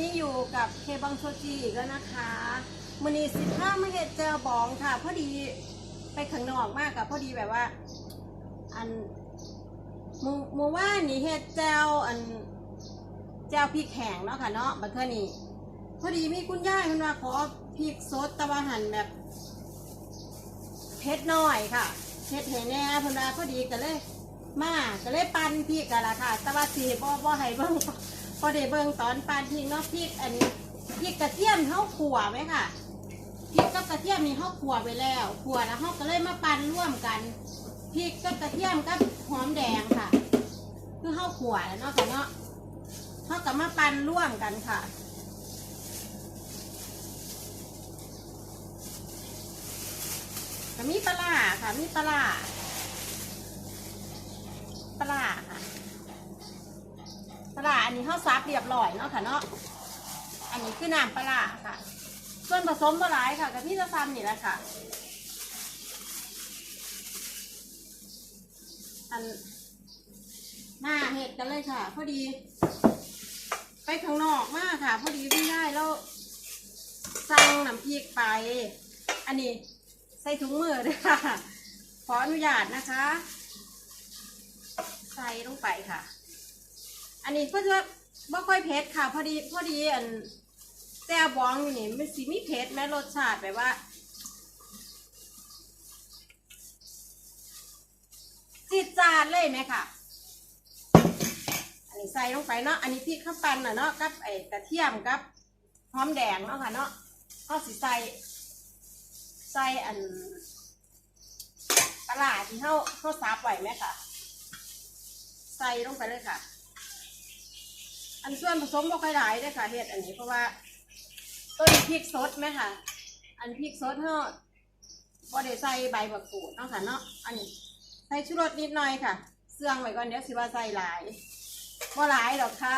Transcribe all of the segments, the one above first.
นี้อยู่กับเคบังโชจีอีกแล้วนะคะมือนี้สิบห้ามาเห็ดเจลบองค่ะ พอดีไปข้างนอกมากกับพอดีแบบว่า อันมือมือว่านี่เห็ดเจลอันเจลพริกแห้งเนาะค่ะเนาะบัดเทอนี้พอดีมีคุณย่ายคุณว่าขอพริกสดตะวันหันแบบเผ็ดหน่อยค่ะเผ็ดแห้แน่เพิ่นว่าพอดีก็เลยมาก็เลยปั่นพริกกันละค่ะ แต่ว่าสีบ่บ่ให้เบิ่ง พอได้เบิ่งตอนปานพริกเนาะพริกอันนี้พริกกระเทียมเฮาขั่วไหมค่ะพริกกับกระเทียมนี่เฮาขั่วไปแล้วขั่วแล้วเฮาก็เลยมาปั่นร่วมกันพริกกับกระเทียมกับหอมแดงค่ะ คือเฮาขั่วแล้วเนาะค่ะเนาะเฮาก็มาปั่นร่วมกันค่ะมีปลาร้าค่ะมีปลาปลาร้าค่ะ ลาอันนี้เขาซับเรียบร้อยเนาะค่ะเนาะ อันนี้คือน้ำปลาค่ะ ส่วนผสมปลาไหลายค่ะกับพี่จะทำนี่แหละค่ะ อันหน้าเห็ดกันเลยค่ะ พอดี ไปข้างนอกมากค่ะ พอดีไม่ได้แล้วสั่งน้ำพริกไป อันนี้ใส่ถุงมือด้วยค่ะ ขออนุญาตนะคะ ใส่ลงไปค่ะ อันนี้ก็จะไม่ค่อยเผ็ดค่ะ พอดีพอดีอันแจ่วบองอยู่นี่มันสีมีเผ็ดแม้รสชาติแบบว่าจิตจาดเลยไหมค่ะ อันนี้ใส่ลงไปเนาะ อันนี้พริกข้าวปั้นน่ะเนาะ กับไอ้กระเทียมกับหอมแดงเนาะค่ะเนาะก็สิใส่ใส่อันปลาที่เข้าเข้าซับไว้ไหมค่ะ ใส่ลงไปเลยค่ะ อันส่วนผสมบ่ค่อยหลายเด้อค่ะเฮ็ดอันนี้เพราะว่าต้นพริกสดไหมค่ะ อันพริกสดเฮาบ่ได้ใส่ใบบักกูดเนาะค่ะเนาะอันนี้ใส่ชูรสนิดหน่อยค่ะเสื่องไว้ก่อนเดี๋ยวสิว่าใส่หลายบ่หลายหรอกค่ะ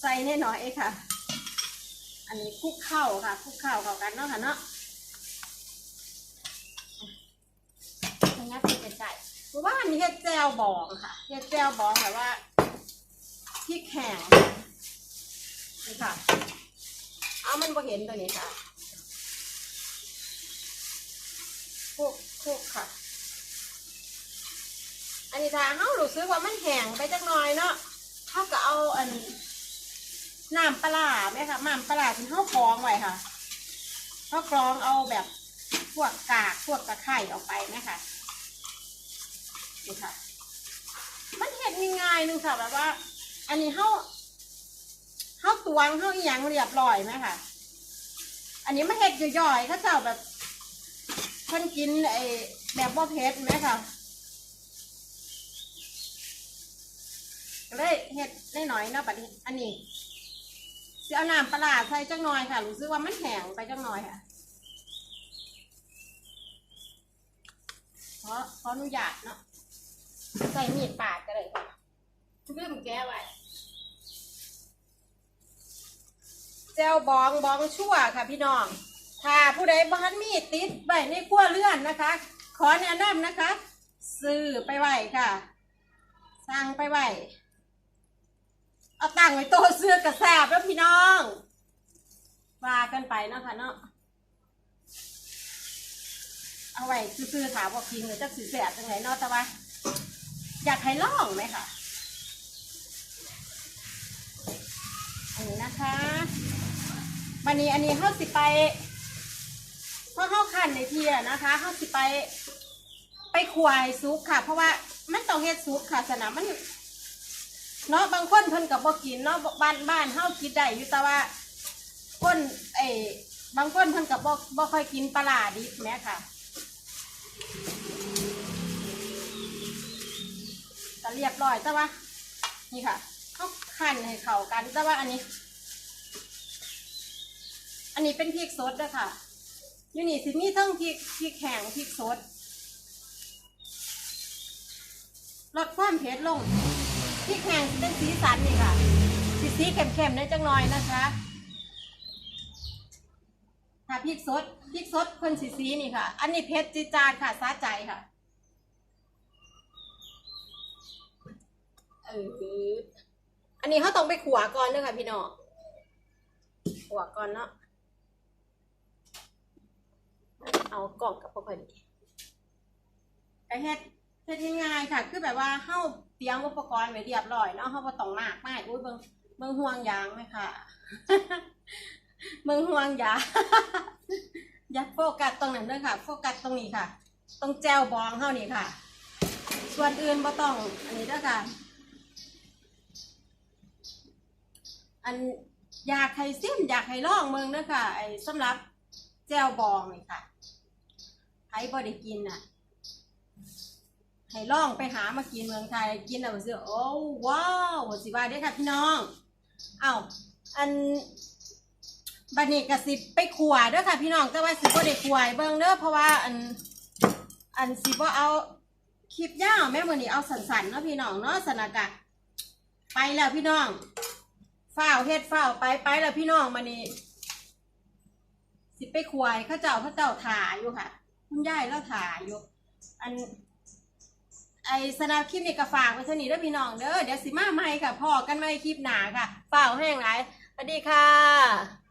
ใส่นิดหน่อยเองค่ะ อันนี้คลุกเข้าค่ะคลุกเข้าเข้ากันเนาะค่ะเนาะอันนี้เป็นไก่เพราะว่าอันนี้เฮ็ดแจวบองค่ะเฮ็ดแจวบองแบบว่า แห้งนี่ค่ะ เอามันบ่เห็นตัวนี้ค่ะคลุกคุกค่ะ อันนี้ถ้าเฮารู้สึกว่ามันแห้งไปจักหน่อยเนาะเฮาก็เอาอันน้ำปลาไหมคะน้ำปลาที่เฮากรองไว้ค่ะเฮากรองเอาแบบพวกกากพวกตะไคร่ออกไปไหมคะนี่ค่ะ มันเห็ดง่ายๆนึงค่ะแบบว่า อันนี้เขาเขาตวงเขาอีหยังเรียบร้อยไหมค่ะ อันนี้มันเห็ดย่อยๆเขาเจ้าแบบเพิ่นกินไอ้แบบบ่เผ็ดไหมค่ะเลยเห็ดได้หน่อยๆเนาะบัดนี้อันนี้สิเอาน้ำปลาร้าใส่จังหน่อยค่ะ รู้สึกว่ามันแห้งไปจังหน่อยค่ะขอขออนุญาตเนาะใส่มีดปาดก็เลยค่ะเรื่องแก้ไว้ จลบองบองชั่วค่ะพี่น้อง ถ้าผู้ใดบ้านมีติดไว้ในขั้วเลื่อนนะคะ ขอแนะนำนะคะ ซื้อไปไว้ค่ะ สั่งไปไว้ เอาตั้งไว้โต๊ะเสื้อกระแสบแล้วพี่น้องว่ากันไปเนาะคะเนาะ เอาไว้ซื้อถามว่ากินหรือจะสีแสบจังไหนเนาะแต่ว่าอยากให้ลองไหมคะอันนี้นะคะ วันนี้อันนี้เข้าสิไปเพราะเข้าขันในเทียนะคะเข้าสิไป ไปควายซุปค่ะ เพราะว่ามันต้องเฮ็ดซุปค่ะสนามมันเนาะบางคนเพิ่นกับบ่กินเนาะบ้านบ้านเฮากินได้อยู่แต่ว่าคนเอ้บางคนเพิ่นกับบ่บ่ค่อยกินปลาดิบแม่ค่ะก็เรียบร้อยแต่ว่านี่ค่ะเขาคั่นให้เข้ากันแต่ว่าอันนี้ นนี้เป็นพริกสดด้วยค่ะอยู่นี่สิมีทั้งพริกพริกแห้งพริกสดลดความเผ็ดลงพริกแห้งเป็นสีสันนี่ค่ะสีสีเข้มๆได้จังหน่อยนะคะถ้าพริกสดพริกสดเพิ่นสีสีนี่ค่ะ อันนี้เผ็ดจีจานค่ะสาใจค่ะเอออันนี้เขาต้องไปขัวก่อนเด้อค่ะพี่น้องหัวก่อนเนาะ เอากล่องกับพวกพอดีก็เฮ็ดเฮ็ดง่ายๆค่ะ คือแบบว่าเฮาเตรียมอุปกรณ์ไว้เรียบร้อยเนาะเฮาบ่ต้องมากมายอุ้ยเบิ่งเบิ่งห่วงยางไหมค่ะเบิ่งห่วงยางอย่าโฟกัสตรงนั้นด้อค่ะ โฟกัสตรงนี้ค่ะ ตรงแจวบองเฮานี่ค่ะ ส่วนอื่นบ่ต้อง อันนี้ด้อค่ะ อันอยากให้ซิมอยากให้ลองเมืองเด้อค่ะ ไอ้สำหรับแจวบองนี่ค่ะ ใครบ่ได้กินน่ะ ให้ล่องไปหามากินเมืองไทยกินแล้วสิโอ้ว้าวสิว่าเด้อค่ะพี่น้อง เอ้าอันบัดนี้ก็สิบไปขัวเด้อค่ะพี่น้องแต่ว่าสิบ่ได้ขวให้เบิ่งเด้อเพราะว่าอันอันสิบ่เอาคลิปยาวแม่มือนี้เอาสั้นๆเนาะพี่น้องเนาะสนากะไปแล้วพี่น้องฝ้าวเฮ็ดฝ้าวไปไปแล้วพี่น้องมานี่สิไปควายข้าเจ้าข้าเจ้าถ่าอยู่ค่ะ คุณยายแล้วถ่ายอยู่ อัน ไอสนาคลิปนี่ก็ฝากไว้เท่านี้เด้อพี่น้องเด้อเดี๋ยวสิมาใหม่ค่ะพอกันใหม่คลิปหนาค่ะเป่าแห้งหลายสวัสดีค่ะ